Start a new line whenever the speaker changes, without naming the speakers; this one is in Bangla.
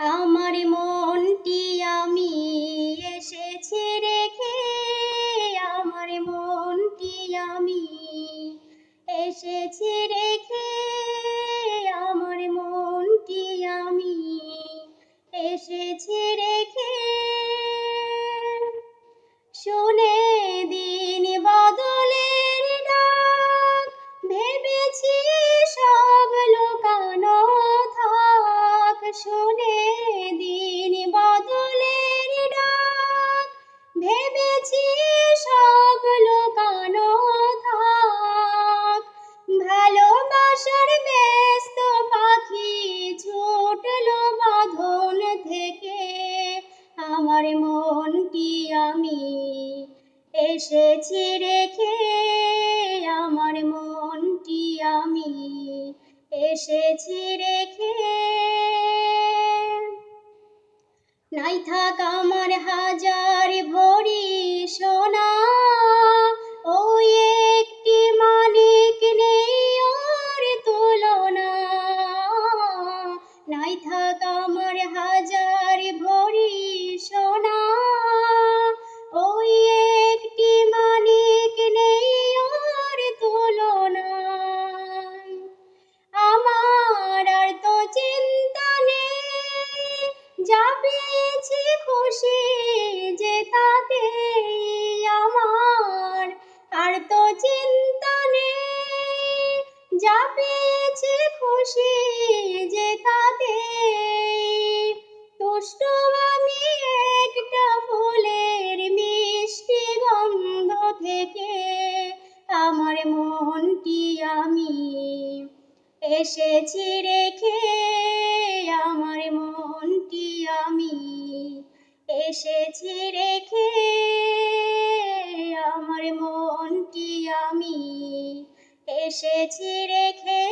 আমার মনটি আমি এসেছি রেখে, আমার মনটি আমি এসেছি রেখে, আমার মনটি আমি এসেছি রেখে। শুনে আমার মনটি আমি? এসেছি রেখে আমার মনটি আমি? এসেছি রেখে নাই থাক আমার পেয়েছি খুশি যে তাতে আমার আর তো চিন্তা নেই। যা পেয়েছি খুশি যে তাতে তুষ্ট আমি একটা ফুলের মিষ্টি গন্ধ থেকে আমার মনটি আমি এসেছি রেখে এসেছি রেখে আমার মনটি আমি এসেছি রেখে।